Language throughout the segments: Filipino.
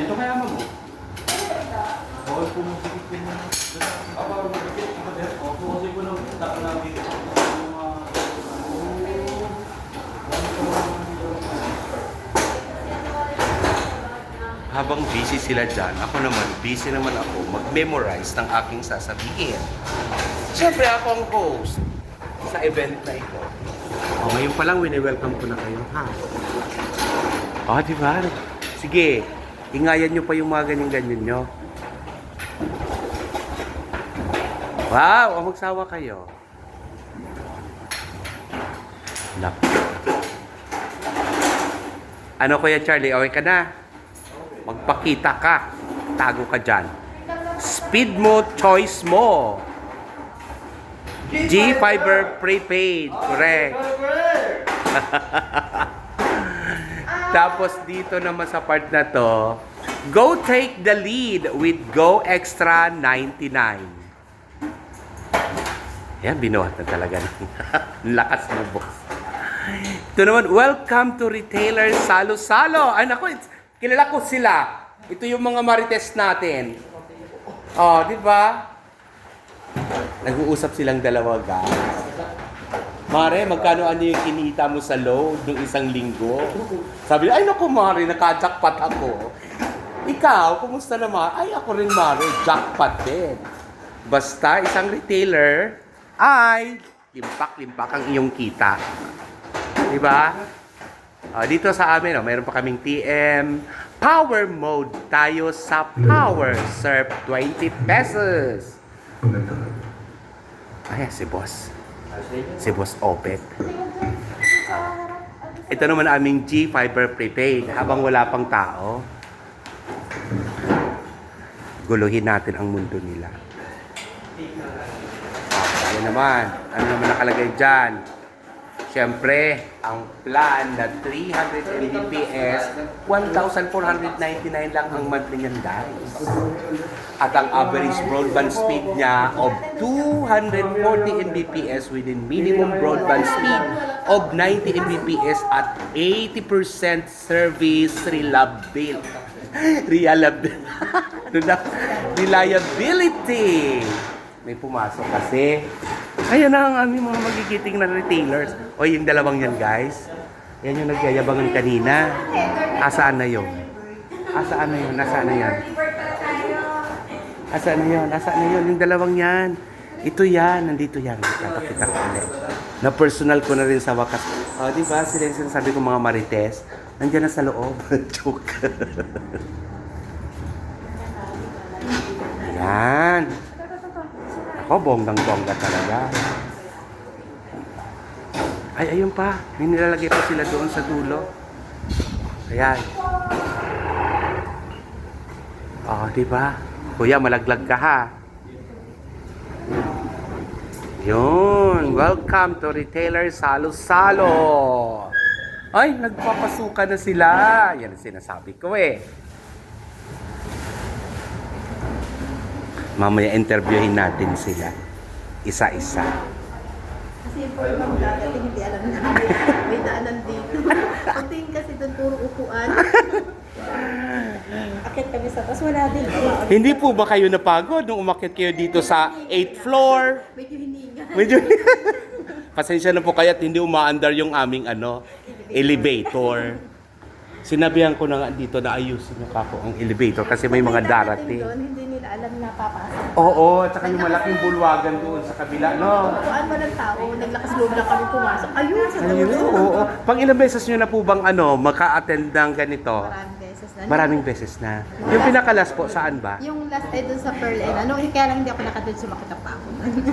Dito kaya mo. Bawal po mo sikit din mo. Bawal mo sikit. Opo, kasi po nang tako dito. Habang busy sila dyan, ako naman, busy naman ako mag-memorize ng aking sasabihin. Siyempre ako ang host sa event na ito. O, ngayon pa lang, wini-welcome ko na kayo, ha? O, di ba? Sige, ingayan nyo pa yung mga ganyan-ganyan nyo. Wow, o magsawa kayo. Nak. Ano kuya Charlie, okay ka na? Magpakita ka. Tago ka dyan. Speed mo, choice mo. G-Fiber prepaid. Correct. Tapos dito naman sa part na to, go take the lead with Go Extra 99. Yan, binuhat na talaga. Lakas mo, boss. Ito naman, welcome to Retailer Salo Salo. Ay, naku, kilala ko sila. Ito yung mga marites natin. Oh, di ba? Nag-uusap silang dalawa, guys. Mare, magkano ano yung kinita mo sa load ng isang linggo? Sabi, ay naku Mare, naka-jackpot ako. Ikaw, kumusta naman? Ay, ako rin Mare, jackpot din. Basta isang retailer ay limpak-limpak ang iyong kita. Di ba? Ah, dito sa amin, oh, mayroon pa kaming TM. Power mode tayo sa Power Surf 20 pesos. Ay, si boss. Si boss Opet. Ito naman aming G-Fiber prepaid. Habang wala pang tao, guluhin natin ang mundo nila. Ah, Ayan naman. Ano naman nakalagay dyan? Siyempre, ang plan na 300 Mbps, 1,499 lang ang monthly niyan, guys. At ang average broadband speed niya of 240 Mbps within minimum broadband speed of 90 Mbps at 80% service reliability. Reliability. Reliability. May pumasok kasi. Ayan na ang aming mga magigiting na retailers. O yung dalawang yan guys. Yan yung nagyayabangan kanina. Asaan na yun? Asaan na yun? Nasaan na yan? Asaan na yun? Asaan na yun? Yung dalawang yan. Ito yan. Nandito yan. Papakita ko ulit. Na personal ko na rin sa wakas. O, di ba? Sila yung sinasabi ko mga marites. Nandiyan na sa loob. Joke. Yan. Ako, bonggang-bongga talaga. Ay, ayun pa. May nilalagay pa sila doon sa dulo. Ayan. Oh, di ba? Kuya, malaglag ka ha. Yun. Welcome to Retailer Salo Salo. Ay, nagpapasuka na sila. Yan ang sinasabi ko eh. Mamaya interviewin natin sila. Isa-isa. Kasi yung puro mga dadating, hindi alam na may daanan dito. Pagtingin kasi doon puro upuan. Akit kami sa taas, wala din. Hindi po ba kayo napagod nung umakyat kayo dito sa 8th floor? Medyo hininga. Medyo... Pasensya na po kayo at hindi umaandar yung aming ano, elevator. Sinabihan ko na nga dito na ayusin niyo kako ang elevator kasi may mga darating. Doon, hindi alam na papasok. Oo, at saka yung malaking bulwagan doon sa kabila, no? Upuan mo ng tao, naglakas loob lang kami pumasok. Ayun, sa Ayun, dulo. oo. Pang ilang beses nyo na po bang ano, maka-attend ng ganito? Maraming beses na. Maraming beses na. Yung pinakalas po, saan ba? Yung last ay doon sa Pearl and ano, kaya lang hindi ako nakatid sumakit ang pa ako.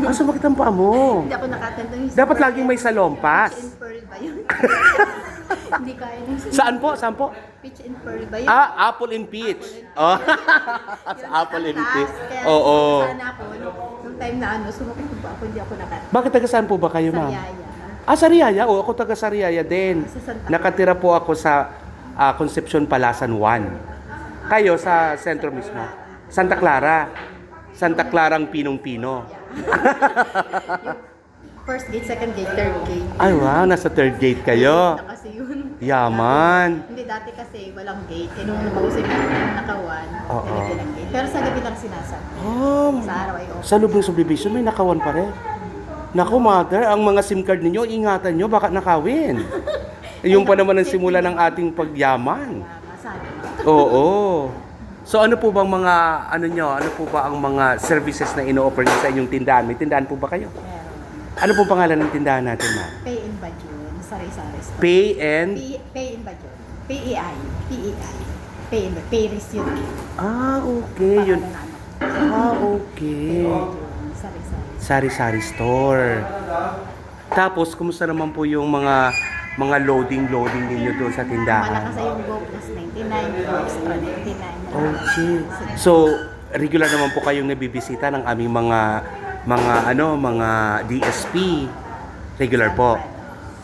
Ah, sumakit ang paa mo. hindi ako nakatid. Dapat laging may salompas. And Pearl ba yun? hindi nung Saan po? Saan po? Peach and Pearl ba yun? Ah, apple and peach. Oh. sa apple and peach. Oo. sana ako, nung, time na ano, sumakit pa ako, hindi ako nakatid. Bakit taga saan po ba kayo, ma'am? Yaya. Ah, sa Riyaya? Oo, ako taga sa Riyaya din. Sa Santa Nakatira po ako sa ah, Concepcion Palasan 1. Kayo sa sentro mismo? Santa Clara. Santa Clara ang pinong-pino. First gate, second gate, third gate. Ay wow, nasa third gate kayo. Na kasi yun. Yaman. Hindi, dati kasi walang gate. Eh, nung lumausay na yung nakawan, Oo. nilagyan ng gate. Pero sa gabi lang sinasag. Oh, Sa araw ay off. sa loob ng subdivision may nakawan pa rin. Naku mother, ang mga SIM card ninyo, ingatan nyo, baka nakawin. Yung pa naman ang simula ng ating pagyaman. Tama, sabi. Oo. So ano po bang mga, ano nyo, ano po ba ang mga services na ino-offer nyo sa inyong tindahan? May tindahan po ba kayo? Meron. Ano po pangalan ng tindahan natin ma'am? Pay in Bajun, sari-sari store. Pay and... P- pay in Bajun. P-E-I. P-E-I. Pay in Pay yun. Ah, okay. Yun. Ah, Pay okay. sari-sari. Sari-sari store. Tapos, kumusta naman po yung mga mga loading-loading ninyo doon sa tindahan? Malakas yung Go Plus 99, Go Extra 99. Okay. So, regular naman po kayong nabibisita ng aming mga mga ano, mga DSP. Regular po.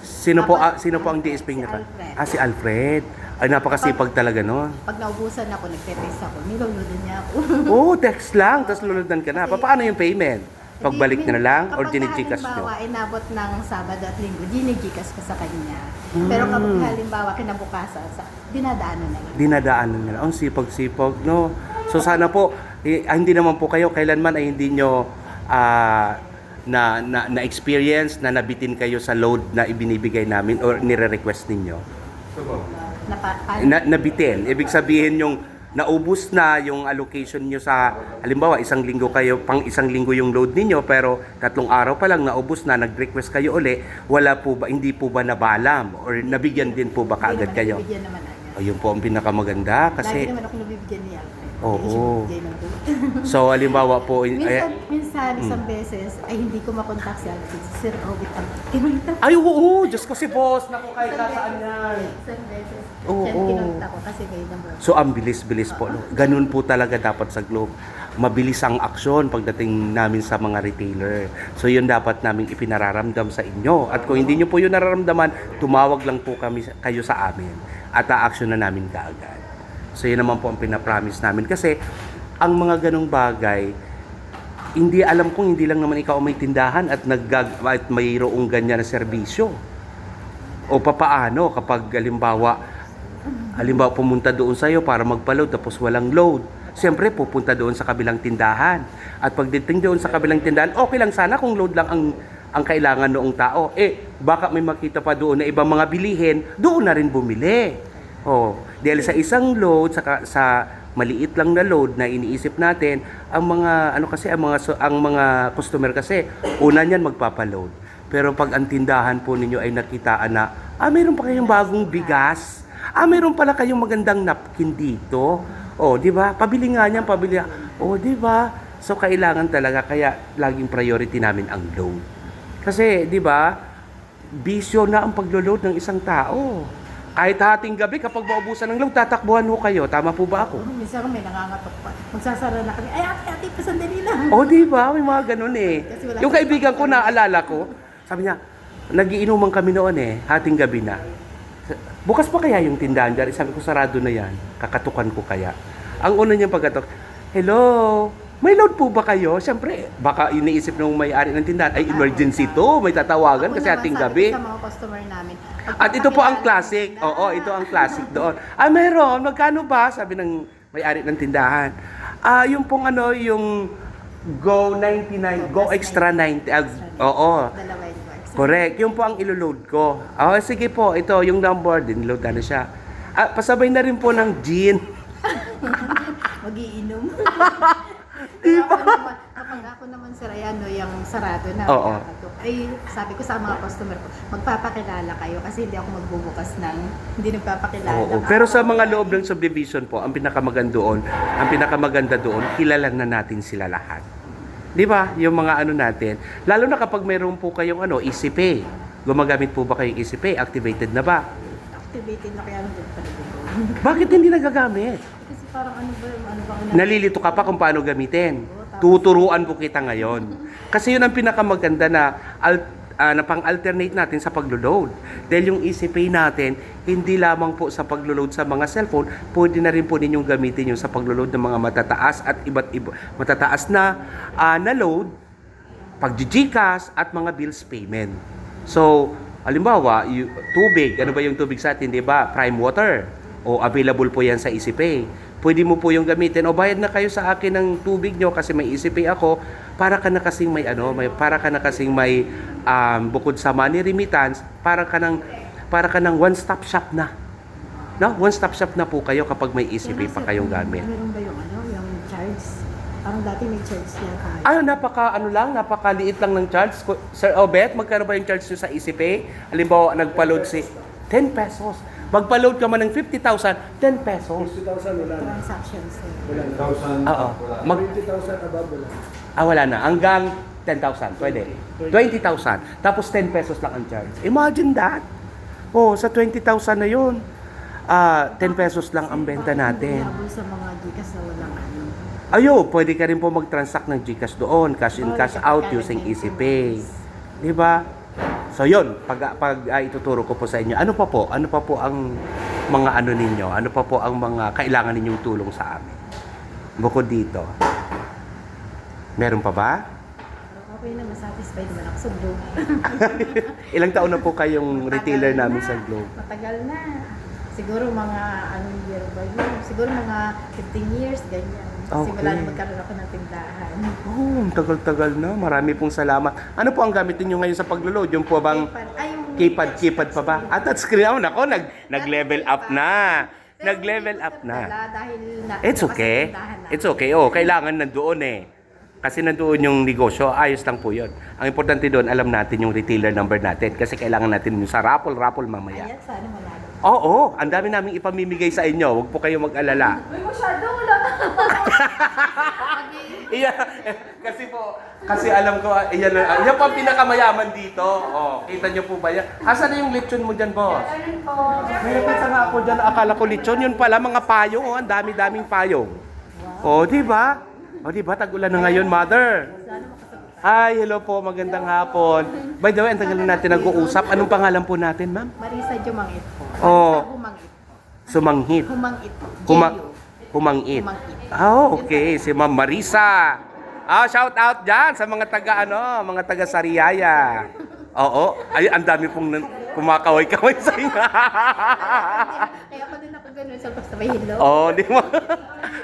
Sino po ah, sino po ang DSP niya? Si Alfred. Ah, si Alfred. Ay, napakasipag talaga noon. Pag naubusan ako, nagte-text ako, niluludo niya ako. Oo, oh, text lang, tapos luludan ka na. Pa- Paano yung payment? Pagbalik na lang or Kapag ginigikas nyo? halimbawa, inabot ng Sabado at Linggo, ginigikas ko sa kanya. Pero kapag Hmm. halimbawa, kinabukasan, sa, dinadaanan na lang. dinadaanan nila. Ang sipag-sipag, no? So sana po, eh, ah, hindi naman po kayo kailanman ay hindi nyo ah, na, na, na experience na nabitin kayo sa load na ibinibigay namin or nire-request ninyo. Na, nabitin. Ibig sabihin yung naubos na yung allocation nyo sa, halimbawa, isang linggo kayo, pang isang linggo yung load ninyo, pero tatlong araw pa lang naubos na, nag-request kayo uli, wala po ba, hindi po ba nabalam? Or nabigyan din po ba kaagad kayo? Nabibigyan naman. Ayun po ang pinakamaganda Lagi kasi naman ako nabibigyan ni Alfred. Oo. Ng. So, halimbawa po, minsan, ay, minsan, Hmm. isang beses, ay hindi ko makontak si. Si Sir Ovid ang kinunta. ay oo, Diyos ko si boss, naku kahit nasaan yan. Isang beses. Oo, Siya oo. ko kasi may number. So, ang bilis-bilis po. No? Ganun po talaga dapat sa Globe. Mabilis ang aksyon pagdating namin sa mga retailer. So, yun dapat namin ipinararamdam sa inyo. At kung hindi nyo po yun nararamdaman, tumawag lang po kami kayo sa amin. At a-action na namin kaagad. So, yun naman po ang pinapromise namin. Kasi, ang mga ganong bagay, hindi alam kong hindi lang naman ikaw may tindahan at naggag at mayroong ganyan na serbisyo. O papaano kapag halimbawa halimbawa pumunta doon sa iyo para magpa-load tapos walang load. Siyempre pupunta doon sa kabilang tindahan. At pagdating doon sa kabilang tindahan, okay lang sana kung load lang ang ang kailangan noong tao. Eh, baka may makita pa doon na ibang mga bilihin, doon na rin bumili. Oh, dahil sa isang load sa sa maliit lang na load na iniisip natin, ang mga ano kasi ang mga ang mga customer kasi una niyan magpapa-load. Pero pag ang tindahan po ninyo ay nakitaan na, ah, mayroon pa kayong bagong bigas. Ah, mayroon pala kayong magandang napkin dito. Oh, di ba? Pabili nga niyan, pabili. Oh, di ba? So kailangan talaga kaya laging priority namin ang load. Kasi, di ba? Bisyo na ang paglo-load ng isang tao. Kahit hating gabi, kapag maubusan ng load, tatakbuhan ho kayo. Tama po ba ako? Minsan may nangangatok pa. Magsasara na kami. Ay, ate, ate, pasandali lang. Oh, di ba? May mga ganun eh. Kasi wala Yung kaibigan ko, naalala ko, sabi niya, nagiinuman kami noon eh, hating gabi na. Bukas pa kaya yung tindahan dyan? Sabi ko, sarado na yan. Kakatukan ko kaya. Ang una niyang pagkatok, Hello, may load po ba kayo? Siyempre, baka iniisip ng may-ari ng tindahan, ay emergency to, may tatawagan Ako kasi naman, hating sabi gabi. ko Sa mga customer namin. At ito po ang "Pagpapakilala classic. na." Oo, ito ang classic doon. Ah, meron. Magkano ba? Sabi ng may-ari ng tindahan. Ah, yung pong ano, yung Go 99, Go Extra 90. ah, oo. Dalawa yung works. Correct. Yung po ang iloload ko. Ah, sige po. Ito, yung number. Dinload na na siya. Ah, pasabay na rin po ng gin. Magiinom. Ako naman, kapag ako naman sir, ay ano, yung sarado na, Oo. nakakatok. ay sabi ko sa mga customer ko, magpapakilala kayo kasi hindi ako magbubukas ng hindi nagpapakilala. Oo. Pero sa mga loob ng subdivision po, ang pinakamaganda doon, ang pinakamaganda doon, kilala na natin sila lahat. Di ba? Yung mga ano natin. Lalo na kapag mayroon po kayong ano, EasyPay. Gumagamit po ba kayong EasyPay? Activated na ba? Activated na kaya pa rin. Bakit hindi nagagamit? Parang ano ba, ano ba, Nalilito ka pa kung paano gamitin. Tuturuan po kita ngayon. Kasi yun ang pinakamaganda na, al, ah, na pang-alternate natin sa paglo-load. Dahil yung EasyPay natin, hindi lamang po sa paglo-load sa mga cellphone, pwede na rin po ninyong gamitin yung sa paglo-load ng mga matataas at iba't iba matataas na ah, na load pagjijikas at mga bills payment. So, halimbawa, tubig, ano ba yung tubig sa atin, di ba? Prime water. O available po yan sa EasyPay. Pwede mo po yung gamitin. O bayad na kayo sa akin ng tubig nyo kasi may EasyPay ako. Para ka na kasing may ano, may, para ka na kasing may um, bukod sa money remittance, para ka ng, para ka ng one-stop shop na. No? One-stop shop na po kayo kapag may EasyPay pa kayong gamit. Meron ba yung ano, yung charge? Parang dati may charge niya kaya. Ay, napaka ano lang, napakaliit lang ng charge. Sir Obet, magkano ba yung charge nyo sa EasyPay? Halimbawa, nagpa-load si 10 pesos. Magpa-load ka man ng 50,000, 10 pesos. 50,000 wala na. Transactions. eh. Wala na. 1,000. Oo. Mag, 20,000 above wala. ah, wala na. Hanggang 10,000, pwede. 20,000. Tapos 10 pesos lang ang charge. Imagine that. Oh, sa 20,000 na yun, ah 10 pesos lang ang benta natin. Sa mga gikas na walang ano. Ayo, pwede ka rin po mag-transact ng GCash doon, cash in, cash out using. EasyPay. Di ba? So yun, pag, pag ah, ituturo ko po sa inyo, ano pa po? Ano pa po ang mga ano ninyo? Ano pa po ang mga kailangan ninyong tulong sa amin? Bukod dito. Meron pa ba? Okay naman, satisfied naman ako sa Globe. Ilang taon na po kayong retailer Matagal namin na. sa Globe? Matagal na. Siguro mga anong year ba yun? Siguro mga 15 years, ganyan. Okay. Simula na magkaroon ako ng tindahan. Oh, ang tagal-tagal na. Marami pong salamat. Ano po ang gamit niyo ngayon sa paglo-load? Yung po bang Keypad. Keypad, touch pa ba? screen. Ah, touchscreen. Oh, nako, nag, nag-level up na. Nag-level up na. dala Dahil na, It's okay. It's okay. Oh, kailangan nandoon eh. Kasi nandoon yung negosyo, ayos lang po yun. Ang importante doon, alam natin yung retailer number natin. Kasi kailangan natin yung sa raffle-raffle mamaya. Ayan, sana manalo. Oo, ang dami naming ipamimigay sa inyo. Huwag po kayo mag-alala. Uy, masyado, wala na. Iya, kasi po, kasi alam ko, iyan, uh, yan po ang pinakamayaman dito. Oh, kita niyo po ba yan? Asan na yung lechon mo dyan, boss? Ganun po. May nakita nga ako dyan, akala ko lechon. Yun pala, mga payong. Oh, ang dami-daming payong. Oh, di ba? Oh, di ba? Tag-ulan na ngayon, mother. Hi, hello po. Magandang hapon. By the way, ang tagal na natin nag-uusap. Anong pangalan po natin, ma'am? Marisa Jumangit. Oh. Humangit. Sumanghit. Humangit. Huma- humangit. Humangit. Ah, okay. Si Ma'am Marisa. Ah, shout out dyan sa mga taga ano, mga taga Sariaya. Oo. Ay, ang dami pong nan- kumakaway-kaway sa inyo. Kaya pa din ako ganun sa sabay hello. oh, di mo.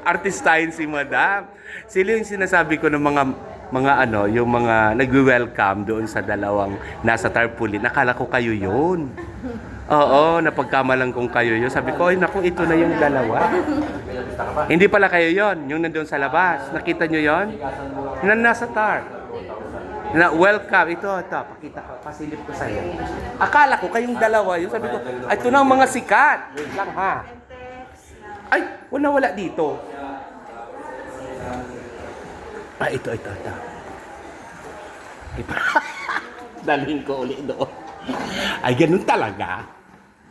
Artistahin si Madam. Sila yung sinasabi ko ng mga mga ano, yung mga nagwe-welcome doon sa dalawang nasa tarpaulin. Nakala ko kayo yun. Oo, napagkamalan kong kayo yun. Sabi ko, ay naku, ito na yung dalawa. Hindi pala kayo yon, yung nandun sa labas. Nakita nyo yon? Na nasa tar. Na welcome. Ito, ito. Pakita ko. Pasilip ko sa'yo. Akala ko kayong dalawa yun. Sabi ko, ito na ang mga sikat. Lang ha. Ay, wala wala dito. Ah, ito, ito. Ito. Dalhin ko ulit doon. Ay, ganun talaga.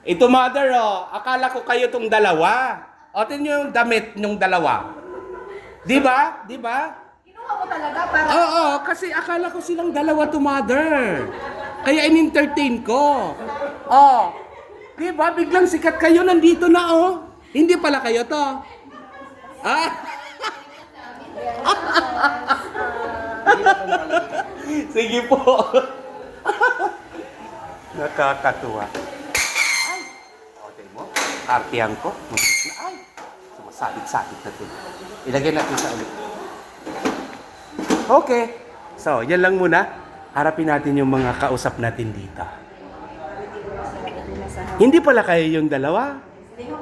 Ito, mother, oh. Akala ko kayo tong dalawa. O, tingnan yung damit yung dalawa. Di ba? Di ba? Kinuha ko talaga para Oo, kasi akala ko silang dalawa to mother. Kaya in-entertain ko. Oh. Di ba? Biglang sikat kayo, nandito na oh. Hindi pala kayo to. Ah? Sige po. Nakakatuwa. Artihan ko. Ay! Sumasabit-sabit na ito. Ilagay natin sa ulit. Okay. So, yan lang muna. Harapin natin yung mga kausap natin dito. Hindi pala kayo yung dalawa.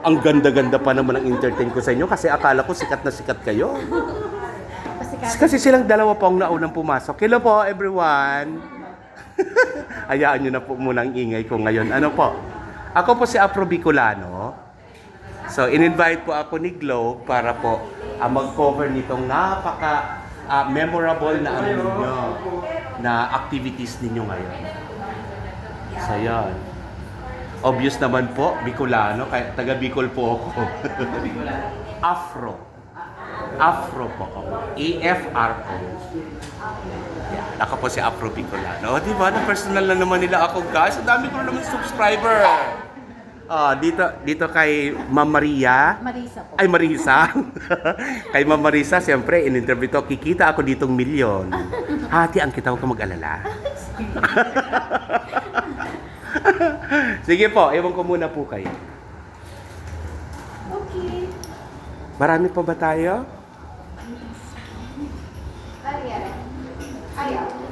Ang ganda-ganda pa naman ang entertain ko sa inyo kasi akala ko sikat na sikat kayo. Kasi silang dalawa pa ang naunang pumasok. Hello po, everyone. Hayaan nyo na po muna ang ingay ko ngayon. Ano po? Ako po si Afro Bicolano. So, in-invite po ako ni Glow para po ah, mag-cover nitong napaka ah, memorable na ano ninyo, na activities ninyo ngayon. So, yan. Obvious naman po, Bicolano, kaya taga Bicol po ako. Afro. Afro po ako. A-F-R-O. Ako po si Afro Bicolano. O, di ba? Na personal na naman nila ako, guys. Ang dami ko na naman subscriber. Ah, dito dito kay Ma'am Maria. Marisa po. Ay, Marisa. kay Ma'am Marisa, siyempre, in-interview to, kikita ako ditong milyon. Hati ang kita, huwag ka mag-alala. Sige po, ewan ko muna po kayo. Okay. Marami pa ba tayo? Ah, uh, yeah.